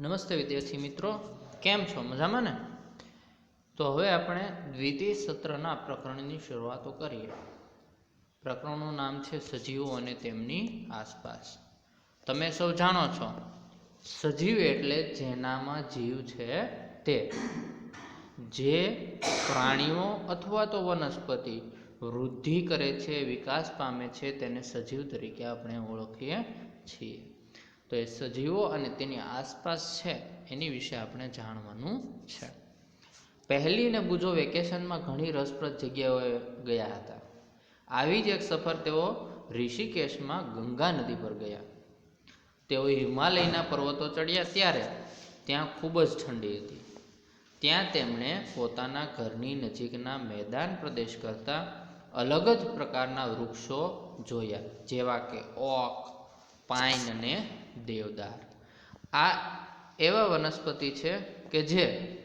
નમસ્તે વિદ્યાર્થી મિત્રો, કેમ છો? મજામાં ને? તો હવે આપણે દ્વિતીય સત્રના પ્રકરણની શરૂઆતો કરીએ. પ્રકરણનું નામ છે સજીવો અને તેમની આસપાસ. તમે સૌ જાણો છો, સજીવ એટલે જેનામાં જીવ છે તે. જે પ્રાણીઓ અથવા તો વનસ્પતિ વૃદ્ધિ કરે છે, વિકાસ પામે છે, તેને સજીવ તરીકે આપણે ઓળખીએ છીએ. તો એ સજીવો અને તેની આસપાસ છે, એની વિશે આપણે જાણવાનું છે. પહેલી ને બુજો વેકેશનમાં ઘણી રસપ્રદ જગ્યાઓએ ગયા હતા. આવી જ એક સફર તેઓ ઋષિકેશમાં ગંગા નદી પર ગયા. તેઓ હિમાલયના પર્વતો ચડ્યા ત્યારે ત્યાં ખૂબ જ ઠંડી હતી. ત્યાં તેમણે પોતાના ઘરની નજીકના મેદાન પ્રદેશ કરતાં અલગ જ પ્રકારના વૃક્ષો જોયા, જેવા કે ઓક પાઇન અને દેવદાર. આ એવા વનસ્પતિ છે કે જે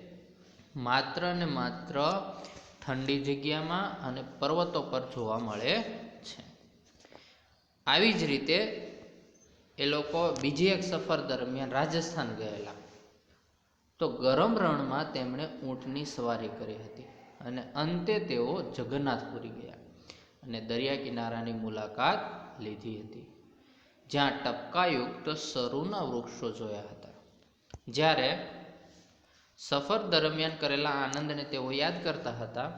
માત્ર ને માત્ર ઠંડી જગ્યામાં અને પર્વતો પર જોવા મળે છે. આવી જ રીતે એ લોકો બીજી એક સફર દરમિયાન રાજસ્થાન ગયેલા. તો ગરમ રણમાં તેમણે ઊંટની સવારી કરી હતી અને અંતે તેઓ જગન્નાથપુરી ગયા અને દરિયા કિનારાની મુલાકાત લીધી હતી. જ્યાં ટપકાયુક્ત સરુના વૃક્ષો જોયા હતા. જ્યારે સફર દરમિયાન કરેલા આનંદને તેઓ યાદ કરતા હતા,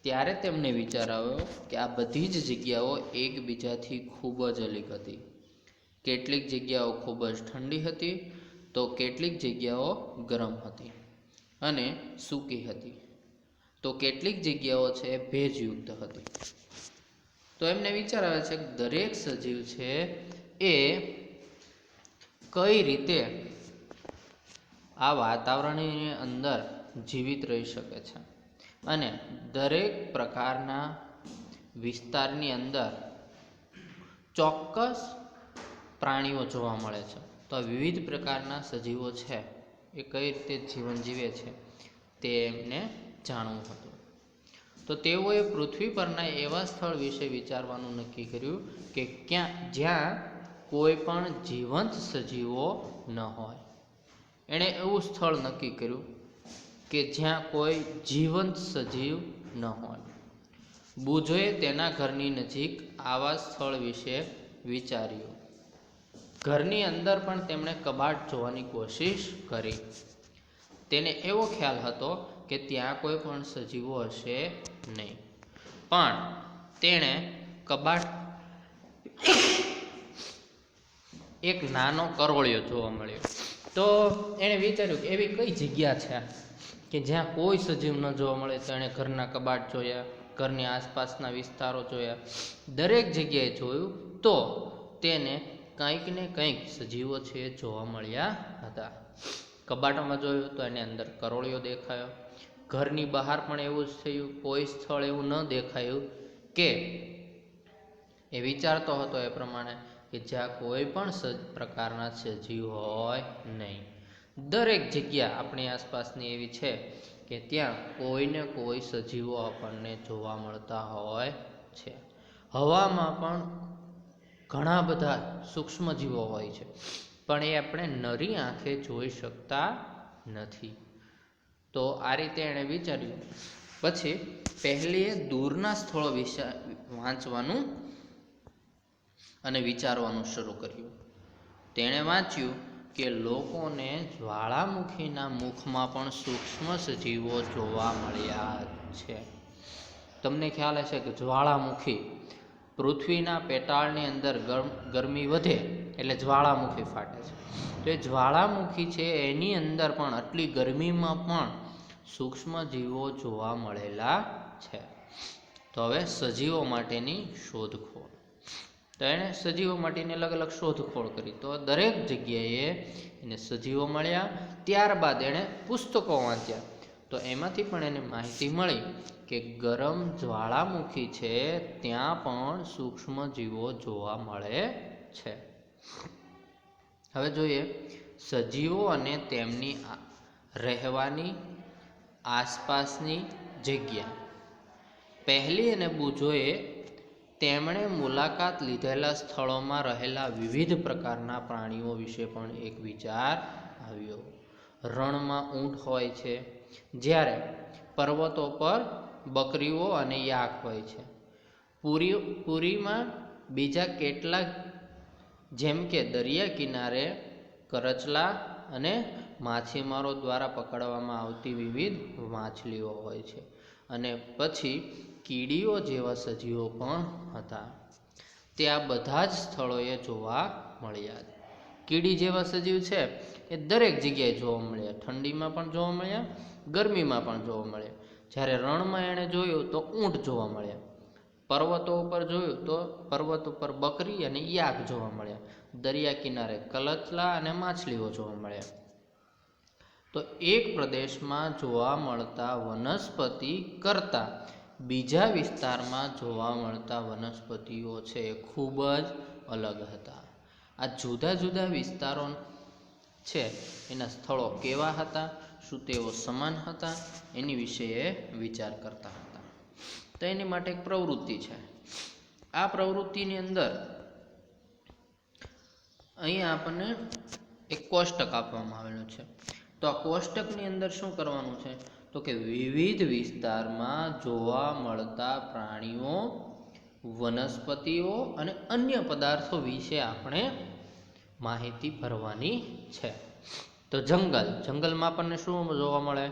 ત્યારે તેમને વિચાર આવ્યો કે આ બધી જ જગ્યાઓ એકબીજાથી ખૂબ જ અલગ હતી. કેટલીક જગ્યાઓ ખૂબ જ ઠંડી હતી, તો કેટલીક જગ્યાઓ ગરમ હતી અને સૂકી હતી, તો કેટલીક જગ્યાઓ છે એ ભેજયુક્ત હતી. તો એમને વિચાર આવે છે કે દરેક સજીવ છે એ કઈ રીતે આ વાતાવરણની અંદર જીવિત રહી શકે છે? અને દરેક પ્રકારના વિસ્તારની અંદર ચોક્કસ પ્રાણીઓ જોવા મળે છે. તો વિવિધ પ્રકારના સજીવો છે, એ કઈ રીતે જીવન જીવે છે, તે એમને જાણવું હતું. તો તેઓએ પૃથ્વી પરના એવા સ્થળ વિશે વિચારવાનું નક્કી કર્યું કે ક્યાં, જ્યાં કોઈ પણ જીવંત સજીવો ન હોય. એણે એવું સ્થળ નક્કી કર્યું કે જ્યાં કોઈ જીવંત સજીવ ન હોય. બુજોએ તેના ઘરની નજીક આવા સ્થળ વિશે વિચાર્યું. ઘરની અંદર પણ તેમણે કબાટ જોવાની કોશિશ કરી. તેને એવો ખ્યાલ હતો કે ત્યાં કોઈ પણ સજીવો હશે નહીં. પણ તેણે કબાટ એક નાનો કરોળિયો જોવા મળ્યો. તો એણે વિચાર્યું કે એવી કઈ જગ્યા છે કે જ્યાં કોઈ સજીવ ન જોવા મળે? તો એણે ઘરના કબાટ જોયા, ઘરની આસપાસના વિસ્તારો જોયા. દરેક જગ્યાએ જોયું તો તેને કંઈક ને કંઈક સજીવો છે જોવા મળ્યા હતા. કબાટમાં જોયું તો એની અંદર કરોળિયો દેખાયો. ઘરની બહાર પણ એવું જ થયું, કોઈ સ્થળ એવું ન દેખાયું કે એ વિચારતો હતો એ પ્રમાણે. કે જ્યાં કોઈ પણ પ્રકારના સજીવ હોય નહીં. દરેક જગ્યા આપણી આસપાસની એવી છે કે ત્યાં કોઈને કોઈ સજીવો આપણને જોવા મળતા હોય છે. હવામાં પણ ઘણા બધા સૂક્ષ્મજીવો હોય છે, પણ એ આપણે નરી આંખે જોઈ શકતા નથી. તો આ રીતે એણે વિચાર્યું. પછી પહેલીએ દૂરના સ્થળો વિશે વાંચવાનું અને વિચારવાનું શરૂ કર્યું. તેણે વાંચ્યું કે લોકોને જ્વાળામુખીના મુખમાં પણ સૂક્ષ્મ સજીવો જોવા મળ્યા છે. તમને ખ્યાલ હશે કે જ્વાળામુખી પૃથ્વીના પેટાળની અંદર ગરમ વધે એટલે જ્વાળામુખી ફાટે છે. તો એ જ્વાળામુખી છે એની અંદર પણ આટલી ગરમીમાં પણ સૂક્ષ્મ જીવો જોવા મળેલા છે. તો હવે સજીવો માટેની શોધખોળ. તો એણે સજીવો માટેની અલગ અલગ શોધખોળ કરી. તો દરેક જગ્યાએ એને સજીવો મળ્યા, ત્યારબાદ એણે પુસ્તકો વાંચ્યા. તો એમાંથી પણ એને માહિતી મળી કે ગરમ જ્વાળામુખી છે, ત્યાં પણ સૂક્ષ્મ જીવો જોવા મળે છે. હવે જોઈએ, સજીવો અને તેમની રહેવાની આસપાસની જગ્યા. પહેલી અને બુજોએ તેમણે મુલાકાત લીધેલા સ્થળોમાં રહેલા વિવિધ પ્રકારના પ્રાણીઓ વિશે પણ એક વિચાર આવ્યો. રણમાં ઊંટ હોય છે, જ્યારે પર્વતો પર બકરીઓ અને યાક હોય છે. પુરી, પુરીમાં બીજા કેટલાક, જેમ કે દરિયા કિનારે કરચલા અને માછીમારો દ્વારા પકડવામાં આવતી વિવિધ માછલીઓ હોય છે. અને પછી કીડીઓ જેવા સજીવો પણ હતા. તે આ બધા જ સ્થળોએ જોવા મળ્યા. કીડી જેવા સજીવ છે એ દરેક જગ્યાએ જોવા મળ્યા. ઠંડીમાં પણ જોવા મળ્યા, ગરમીમાં પણ જોવા મળ્યા. જ્યારે રણમાં એણે જોયું તો ઊંટ જોવા મળ્યા. પર્વતો ઉપર જોયું તો પર્વત ઉપર બકરી અને યાક જોવા મળ્યા. દરિયા કિનારે કલચલા અને માછલીઓ જોવા મળ્યા. તો એક પ્રદેશમાં જોવા મળતા વનસ્પતિ કરતાં બીજા વિસ્તારમાં જોવા મળતા વનસ્પતિઓ છે એ ખૂબ જ અલગ હતા. આ જુદા જુદા વિસ્તારો છે. એના સ્થળો કેવા હતા? શું તેઓ સમાન હતા? એની વિશે વિચાર કરતા હતા. તો એની માટે એક પ્રવૃત્તિ છે. આ પ્રવૃત્તિની અંદર અહીંયા આપણને એક કોષ્ટક આપવામાં આવેલું છે. તો આ કોષ્ટકની અંદર શું કરવાનું છે? તો કે વિવિધ વિસ્તારમાં જોવા મળતા પ્રાણીઓ, વનસ્પતિઓ અને અન્ય પદાર્થો વિશે આપણે માહિતી ભરવાની છે. તો જંગલ, જંગલમાં આપણને શું જોવા મળે?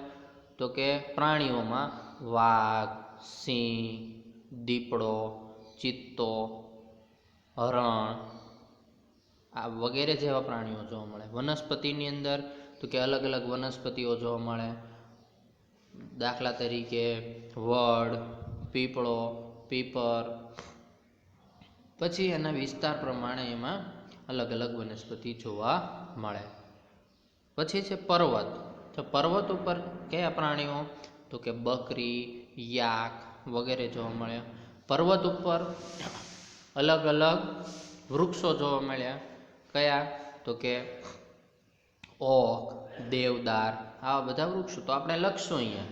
તો કે પ્રાણીઓમાં વાઘ, સિંહ, દીપડો, ચિત્તો, હરણ, આ વગેરે જેવા પ્રાણીઓ જોવા મળે. વનસ્પતિની અંદર તો કે અલગ અલગ વનસ્પતિઓ જોવા મળે. દાખલા તરીકે વડ, પીપળો, પીપર. પછી એના વિસ્તાર પ્રમાણે એમાં અલગ અલગ વનસ્પતિ જોવા મળે. પછી છે પર્વત. તો પર્વત ઉપર કયા પ્રાણીઓ? તો કે બકરી, યાક વગેરે જોવા મળ્યા પર્વત ઉપર અલગ અલગ વૃક્ષો જોવા મળ્યા. કયા? તો કે ઓક, દેવદાર આવા બધા વૃક્ષો તો આપણે લખશું અહીંયા.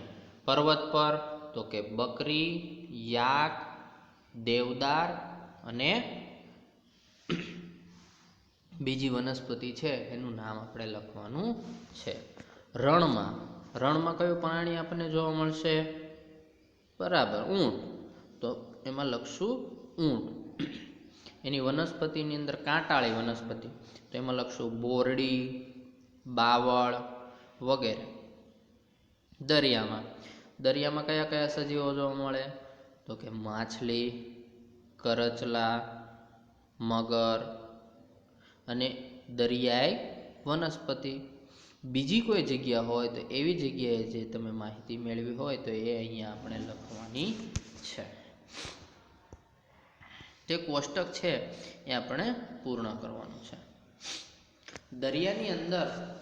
પર્વત પર તો કે બકરી, યાક, દેવદાર અને બીજી વનસ્પતિ છે, એનું નામ આપણે લખવાનું છે. રણમાં. રણમાં કયું પ્રાણી આપણને જોવા મળશે? બરાબર, ઊંટ. તો એમાં લખશું ઊંટ. એની વનસ્પતિની અંદર કાંટાળી વનસ્પતિ. તો એમાં લખશું બોરડી, બાવળ વગેરે. દરિયામાં. દરિયામાં કયા કયા સજીવો જોવા મળે? તો કે માછલી, કરચલા, મગર અને દરિયાઈ વનસ્પતિ. બીજી કોઈ જગ્યા હોય તો એવી જગ્યાએ જે તમે માહિતી મેળવી હોય તો એ અહીંયા આપણે લખવાની છે. જે કોષ્ટક છે એ આપણે પૂર્ણ કરવાનું છે. દરિયાની અંદર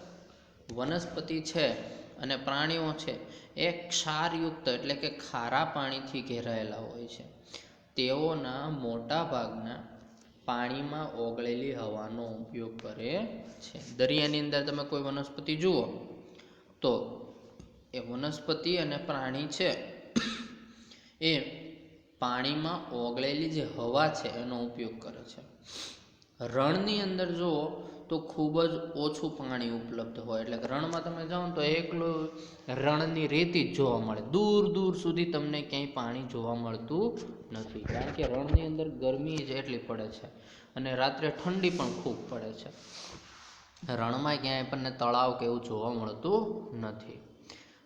વનસ્પતિ છે અને પ્રાણીઓ છે, એ ક્ષારયુક્ત એટલે કે ખારા પાણીથી ઘેરાયેલા હોય છે. તેઓના મોટા ભાગના પાણીમાં ઓગળેલી હવાનો ઉપયોગ કરે છે. દરિયાની અંદર તમે કોઈ વનસ્પતિ જુઓ, તો એ વનસ્પતિ અને પ્રાણી છે, એ પાણીમાં ઓગળેલી જે હવા છે એનો ઉપયોગ કરે છે. રણની અંદર જુઓ તો ખૂબ જ ઓછું પાણી ઉપલબ્ધ હોય. એટલે રણમાં તમે જાઓ તો એકલું રણની રેતી જ જોવા મળે. દૂર દૂર સુધી તમને ક્યાંય પાણી જોવા મળતું નથી. કારણ કે રણની અંદર ગરમી જ એટલી પડે છે અને રાત્રે ઠંડી પણ ખૂબ પડે છે. રણમાં ક્યાંય આપણને તળાવ કે એવું જોવા મળતું નથી.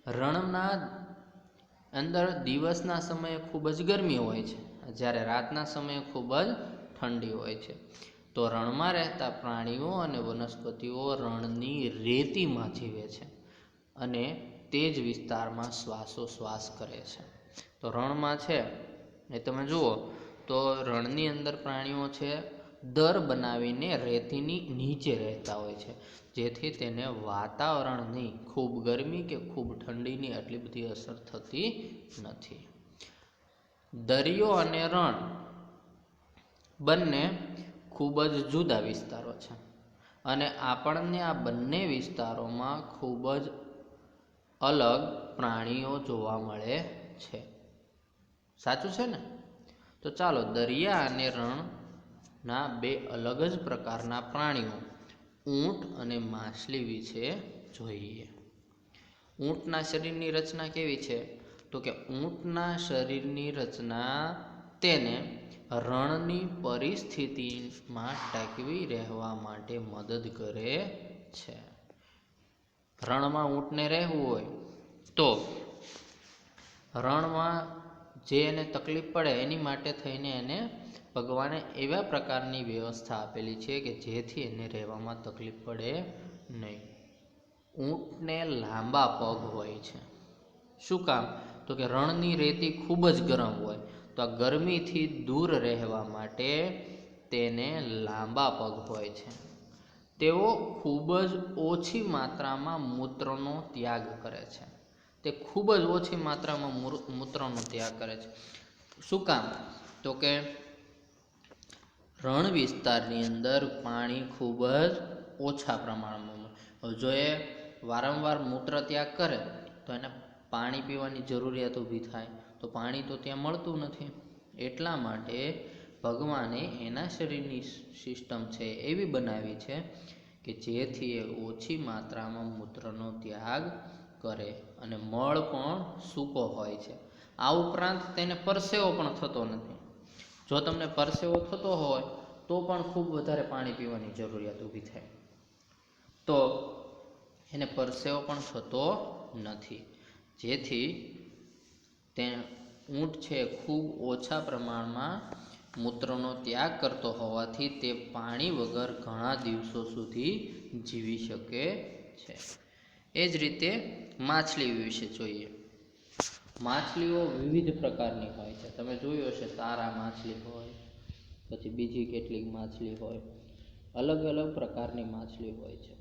રણના અંદર દિવસના સમયે ખૂબ જ ગરમી હોય છે. જ્યારે રાતના સમયે ખૂબ જ ઠંડી હોય છે. તો રણમાં રહેતા પ્રાણીઓ અને વનસ્પતિઓ રણની રેતીમાં જીવે છે અને તે જ વિસ્તારમાં શ્વાસોશ્વાસ કરે છે. તો રણમાં છે, એ તમે જુઓ, તો રણની અંદર પ્રાણીઓ છે, દર બનાવીને રેતીની નીચે રહેતા હોય છે, જેથી તેને વાતાવરણની ખૂબ ગરમી કે ખૂબ ઠંડીની આટલી બધી અસર થતી નથી. દરિયો અને રણ બંને ખૂબ જ જુદા વિસ્તારો છે. અને આપણને આ બંને વિસ્તારોમાં ખૂબ જ અલગ પ્રાણીઓ જોવા મળે છે. સાચું છે ને? તો ચાલો, દરિયા અને રણના બે અલગ જ પ્રકારના પ્રાણીઓ ઊંટ અને માછલી વિશે જોઈએ. ઊંટના શરીરની રચના કેવી છે? તો કે ઊંટના શરીરની રચના તેને રણની પરિસ્થિતિમાં ટકવી રહેવા માટે મદદ કરે છે. રણમાં ઊંટને રહેવું હોય તો રણમાં જે એને તકલીફ પડે એની માટે થઈને એને ભગવાને એવા પ્રકારની વ્યવસ્થા આપેલી છે કે જેથી એને રહેવામાં તકલીફ પડે નહીં. ઊંટને લાંબા પગ હોય છે. શું કામ? તો કે રણની રેતી ખૂબ જ ગરમ હોય. તો આ ગરમીથી દૂર રહેવા માટે તેને લાંબા પગ હોય છે. તેઓ ખૂબ જ ઓછી માત્રામાં મૂત્રનો ત્યાગ કરે છે. તે ખૂબ જ ઓછી માત્રામાં મૂત્રનો ત્યાગ કરે છે. શું કામ? તો કે રણ વિસ્તારની અંદર પાણી ખૂબ જ ઓછા પ્રમાણમાં. જો એ વારંવાર મૂત્ર ત્યાગ કરે, તો એને પાણી પીવાની જરૂરિયાત ઊભી થાય. તો પાણી તો ત્યાં મળતું નથી. એટલા માટે ભગવાને એના શરીરની સિસ્ટમ છે એવી બનાવી છે કે જેથી એ ઓછી માત્રામાં મૂત્રનો ત્યાગ કરે અને મળ પણ સૂકો હોય છે. આ ઉપરાંત તેને પરસેવો પણ થતો નથી. જો તમને પરસેવો થતો હોય, તો પણ ખૂબ વધારે પાણી પીવાની જરૂરિયાત ઊભી થાય. તો એને પરસેવો પણ થતો નથી. જેથી તે ઊંટ છે ખૂબ ઓછા પ્રમાણમાં મૂત્રનો ત્યાગ કરતો હોવાથી તે પાણી વગર ઘણા દિવસો સુધી જીવી શકે છે. એ જ રીતે માછલી વિશે જોઈએ. માછલીઓ વિવિધ પ્રકારની હોય છે. તમે જોયું હશે તારા માછલી હોય, પછી બીજી કેટલીક માછલી હોય. અલગ અલગ પ્રકારની માછલી હોય છે.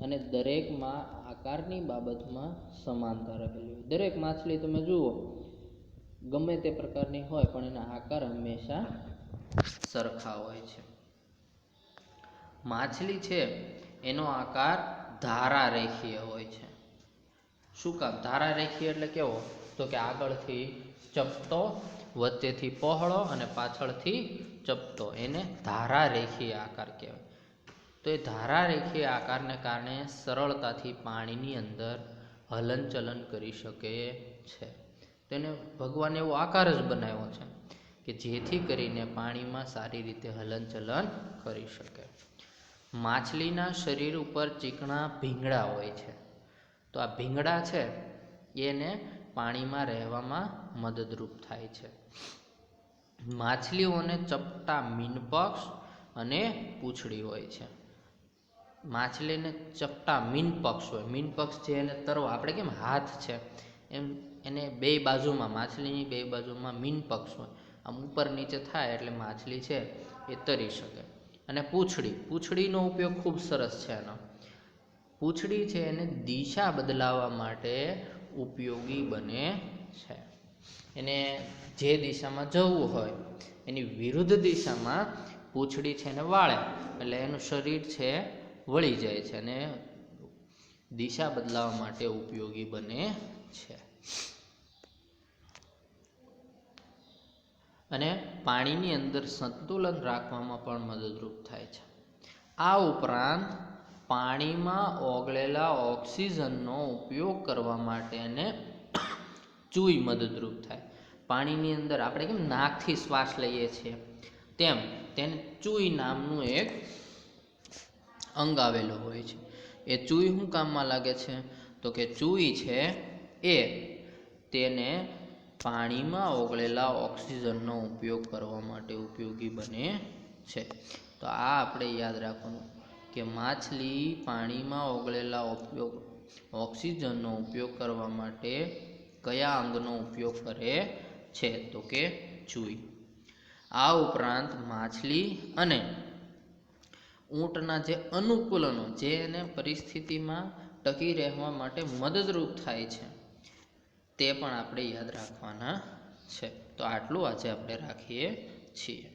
અને દરેકમાં આકારની બાબતમાં સમાનતા રહેલી હોય. દરેક માછલી તમે જુઓ ગમે તે પ્રકારની હોય પણ એના આકાર હંમેશા સરખા હોય છે. માછલી છે, એનો આકાર ધારા રેખીય હોય છે. શું કામ? ધારા રેખીય એટલે કેવો? તો કે આગળથી ચપટો, વચ્ચેથી પહોળો અને પાછળથી ચપટો. એને ધારા રેખીય આકાર કહેવાય. તો એ ધારા રેખીય આકારને કારણે સરળતાથી પાણીની અંદર હલનચલન કરી શકે છે. તેને ભગવાને એવો આકાર જ બનાવ્યો છે કે જેથી કરીને પાણીમાં સારી રીતે હલનચલન કરી શકે. માછલીના શરીર ઉપર ચીકણા ભીંગડા હોય છે. તો આ ભીંગડા છે, એને પાણીમાં રહેવામાં મદદરૂપ થાય છે. માછલીઓને ચપટા મીનપક્ષ અને પૂંછડી હોય છે. માછલીને ચપટા મીનપક્ષ હોય. મીનપક્ષ જે એને તરવા, આપણે કેમ હાથ છે, એમ એને બે બાજુમાં માછલીની બે બાજુમાં મીનપક્ષ હોય. આમ ઉપર નીચે થાય એટલે માછલી છે એ તરી શકે. અને પૂંછડી, પૂંછડીનો ઉપયોગ ખૂબ સરસ છે એનો. પૂંછડી છે એને દિશા બદલાવવા માટે ઉપયોગી બને છે. એને જે દિશામાં જવું હોય, એની વિરુદ્ધ દિશામાં પૂંછડી છે એને વાળે. એટલે એનું શરીર છે વળી જાય છે અને દિશા બદલાવવા માટે ઉપયોગી બને છે. અને પાણીની અંદર સંતુલન રાખવામાં પણ મદદરૂપ થાય છે. આ ઉપરાંત પાણીમાં ઓગળેલા ઓક્સિજનનો ઉપયોગ કરવા માટે એને ચૂઈ મદદરૂપ થાય. પાણીની અંદર આપણે કેમ નાકથી શ્વાસ લઈએ છીએ? તેમ તેને ચૂઈ નામનું એક અંગ આવેલો હોય છે. એ ચૂઈ શું કામમાં લાગે છે? તો કે ચૂઈ છે એ તેને પાણીમાં ઓગળેલા ઓક્સિજનનો ઉપયોગ કરવા માટે ઉપયોગી બને છે. તો આ આપણે યાદ રાખવાનું કે માછલી પાણીમાં ઓગળેલા ઉપયોગ, ઓક્સિજનનો ઉપયોગ કરવા માટે કયા અંગનો ઉપયોગ કરે છે? તો કે ચૂઈ. આ ઉપરાંત માછલી અને ઊંટના જે અનુકૂલનો જે એને પરિસ્થિતિમાં ટકી રહેવા માટે મદદરૂપ થાય છે. તે પણ આપણે યાદ રાખવાના છે. તો આટલું આજે આપણે રાખીએ છીએ.